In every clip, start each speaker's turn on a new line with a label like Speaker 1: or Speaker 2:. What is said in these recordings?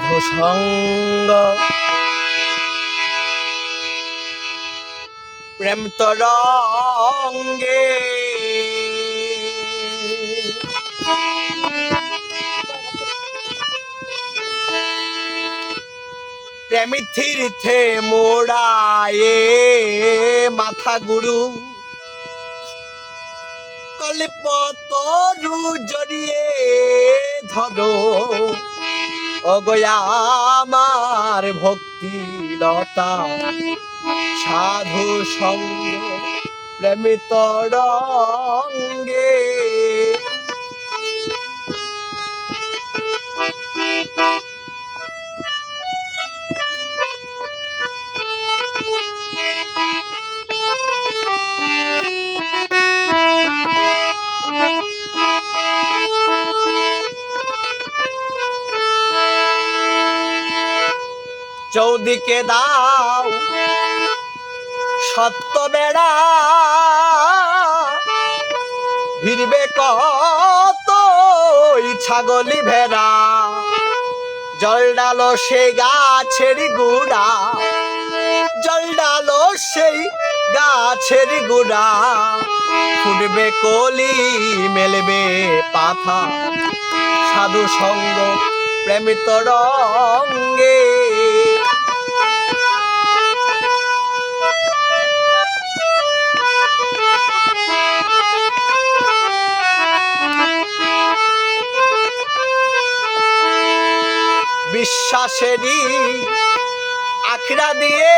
Speaker 1: সাধু সঙ্গ প্রেম তরঙ্গে। প্রেমী তীর্থে মোড়ায়ে মাথা গুরু। কল্প তরু জড়িয়ে ধরো। অগয়া আমার ভক্তি লতা সাধু সঙ্গ প্রেমিত রঙ্গে চৌদিকে দাও। সত্য বেড়া। ভিড়বে কত ছাগলি ভেড়া। জল ডালো সে গাছের গুড়া। জল ডালো সেই গাছের গুড়া। ফুটবে কলি, মেলবে পাথা। সাধু সঙ্গ, প্রেমিত রঙ্গে বিশ্বাসেরই আখড়া দিয়ে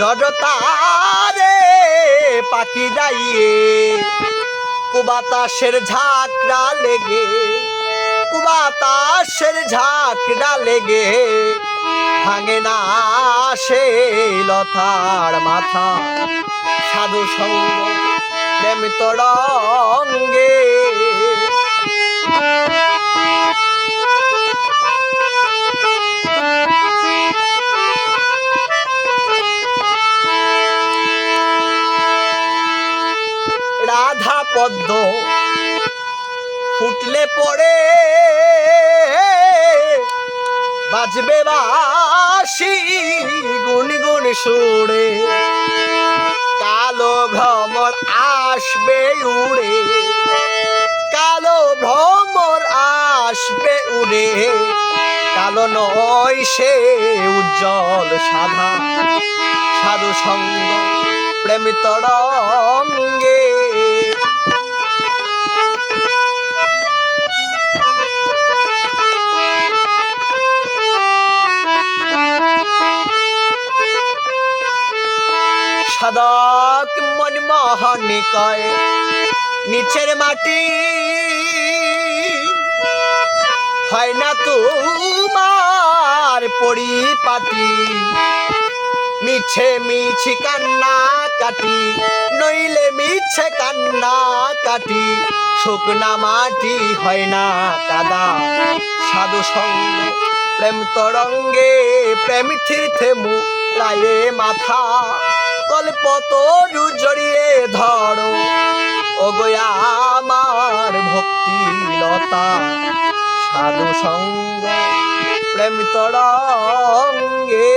Speaker 1: দরতারে পাখি যাইয়ে কুবাতাসের ঝাঁকড়া লেগে, কুবাতাসের ঝাঁকড়া লেগে ভাঙে না সে লতার মাথা। সাধু সঙ্গ প্রেম তরঙ্গে রাধা পদ্ম ফুটলে পড়ে। বাজবে বাসি গুন গুন সুরে। কালো ভ্রমর আসবে উড়ে। কালো ভ্রমর আসবে উড়ে। কালো নয় সে উজ্জ্বল সাধা। সাধু সঙ্গ প্রেমিত সাধক মনমোহন কয়, নিচের মাটি হয় না তোমার পরিপাটি। মিছে মিছি কান্না কাটি, নইলে মিছে কান্না কাটি। শুকনা মাটি হয় না কাদা, সাধু সঙ্গ, প্রেম তরঙ্গে, প্রেম তীর্থে মুড়ায়ে মাথা কল্প তরু জড়িয়ে ধরো। ও গোয়া আমার ভক্তি লতা সাধু সঙ্গ প্রেম তরঙ্গে।